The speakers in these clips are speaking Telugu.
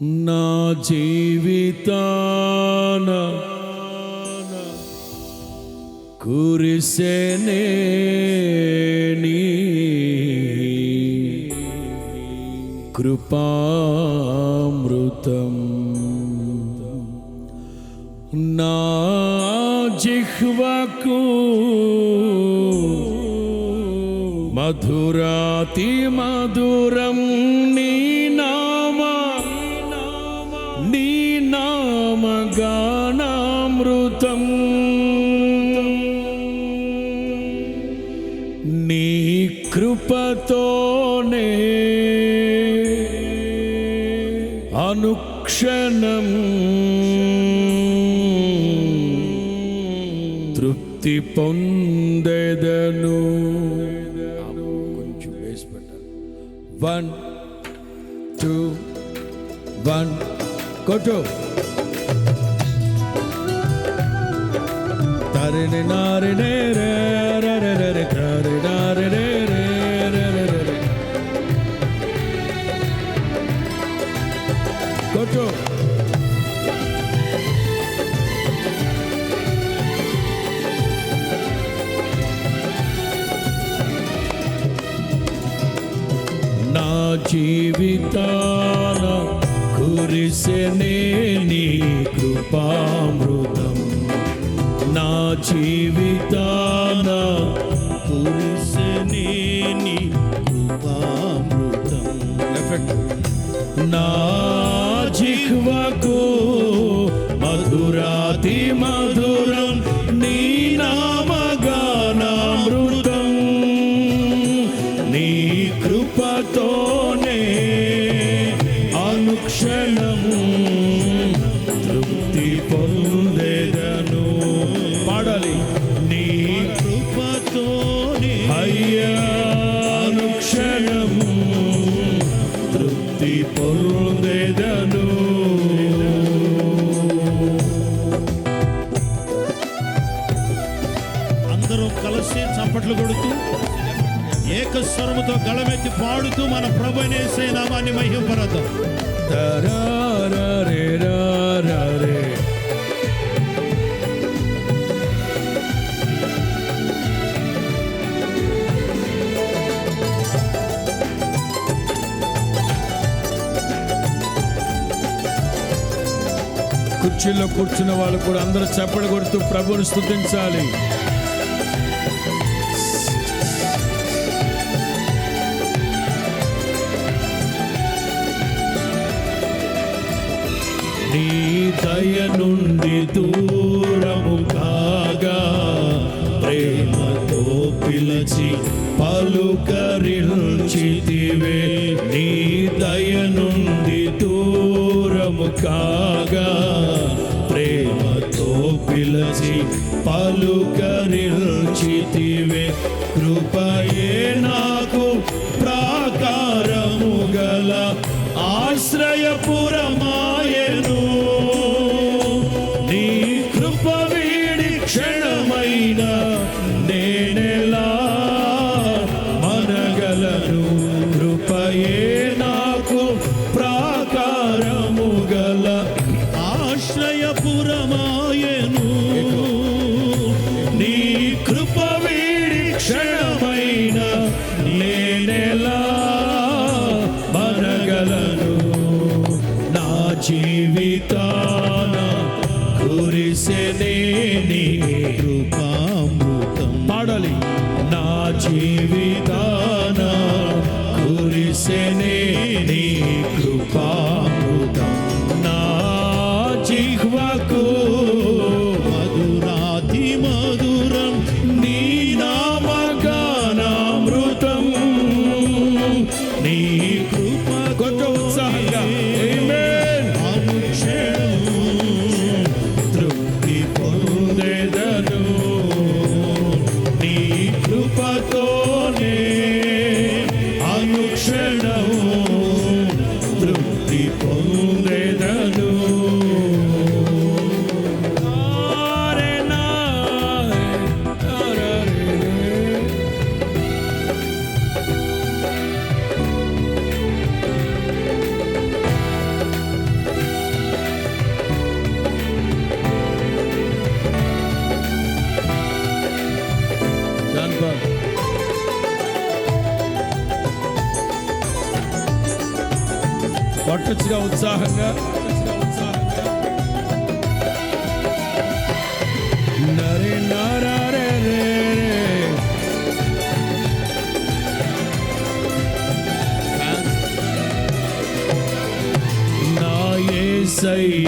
నా జీవితాన కురిసేనే కృపామృతం. నా జిహ్వకు మధురాతి మధురం కృపతోనే అనుక్షణం తృప్తి పొందెదను కొంచెం వేసి పెట్టాలి వన్ టూ వన్ కొట్టు తరిని నారినే రే రే రే రే రే కరి జీవితాన కురిసెనే నీ కృపామృతం. నా జీవితాన కురిసెనే నీ కృపామృతం. నా అనుక్షణము తృప్తి పొందేదను. పాడాలి. నీ కృపతోనే అయ్యా. అనుక్షణము తృప్తి పొందేదను. అందరూ కలిసి చప్పట్లు కొడుతూ ఏకస్వరముతో గళమెత్తి పాడుతూ మన ప్రభునేసే నామాన్ని మహింపరదాం కుర్చీలో కూర్చున్న వాళ్ళు కూడా అందరూ చప్పలు కొడుతూ స్థుతించాలి నీ దయ నుండి దూరము కాగా ప్రేమతో పిలచి పలుకరిల్చితివే నీ దయ నుండి దూరము కాగా ప్రేమతో పిలచి పలుకరిల్చితివే కృపయే నాకు ప్రాకారము గల ఆశ్రయపురమాయను మనగలను కృపయే నాకు ప్రాకారము గల ఆశ్రయపురమాయను. నీ కృప వీడి క్షణమైన నేనెలా మనగలను నా జీవితాన కురిసెనే నీ కృపామృతం. పాడాలి. నా జీవితాన కురిసెనే నీ కృపామృతం మంచిగా ఉత్సాహంగా నరే నారారే నా యేసయ్య నీ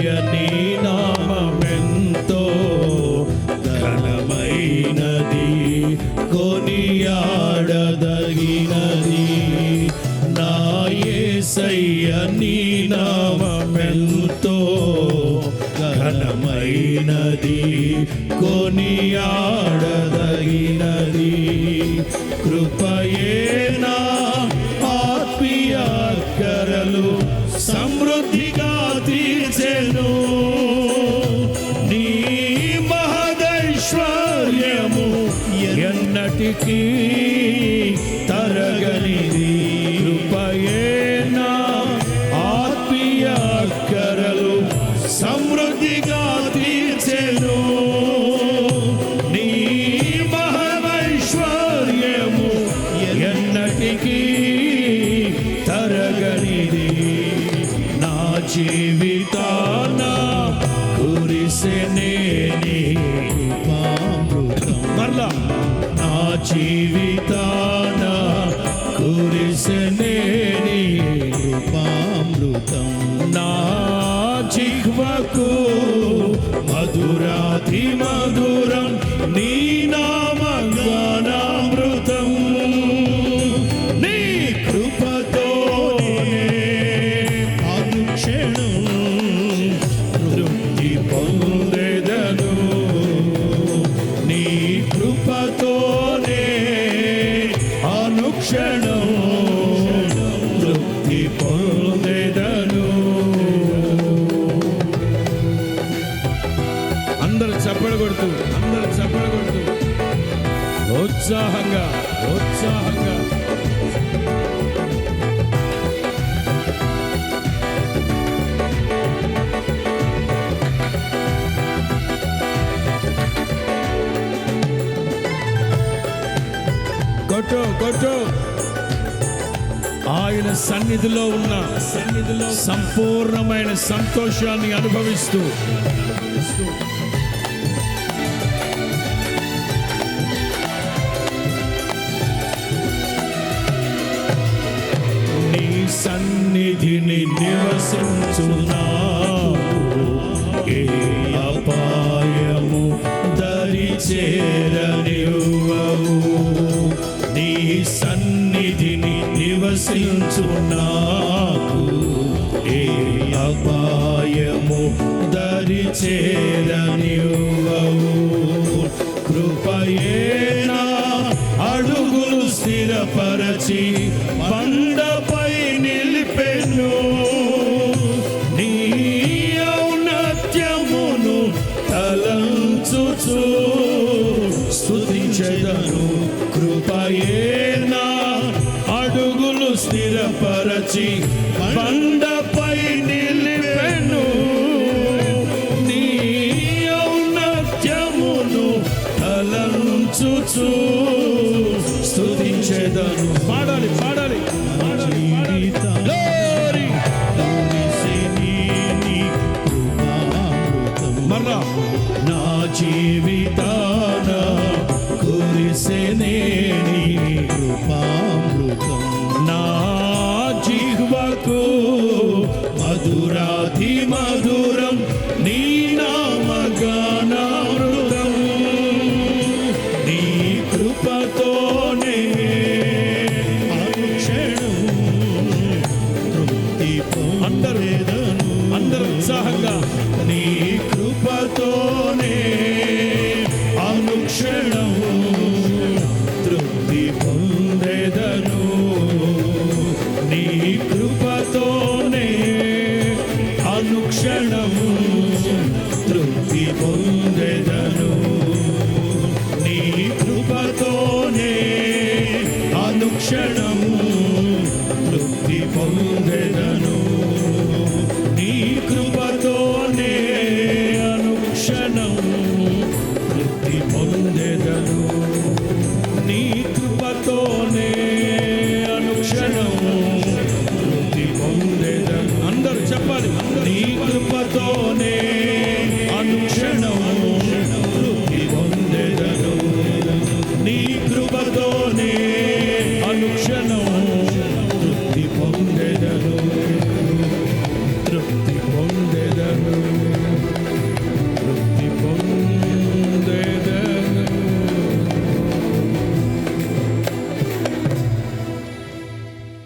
యేసయ్య నీ నామమెంతో ఘనమైనది కొనియాడదగినది. కృపయేనా ఆత్మీయ కరలు సమృద్ధిగా తీర్చెను. నీ మహదైశ్వర్యము ఎన్నటికీ కురిసెనేని కృపామృతం నా జిహ్వకు మధురాతి మధురం నీ నామగానామృతం ఉత్సాహంగా ఉత్సాహంగా కొట్టు కొట్టు ఆయన సన్నిధిలో ఉన్న సన్నిధిలో సంపూర్ణమైన సంతోషాన్ని అనుభవిస్తూ సన్నిధిని నివసించున్నావు. ఏ అపాయము దరి చేరనివ్వవు. నీ సన్నిధిని నివసించున్నావు. ఏ అపాయము దరి చేరనివ్వవు. ఏనా? అడుగులు స్థిరపరచి బండపై నిలిపెను. నీ ఔన్నత్యమును తలంచుచు స్తుతించెదను కృపయేనా అడుగులు స్థిరపరచి బండ నా జీవితాన కురిసెనేని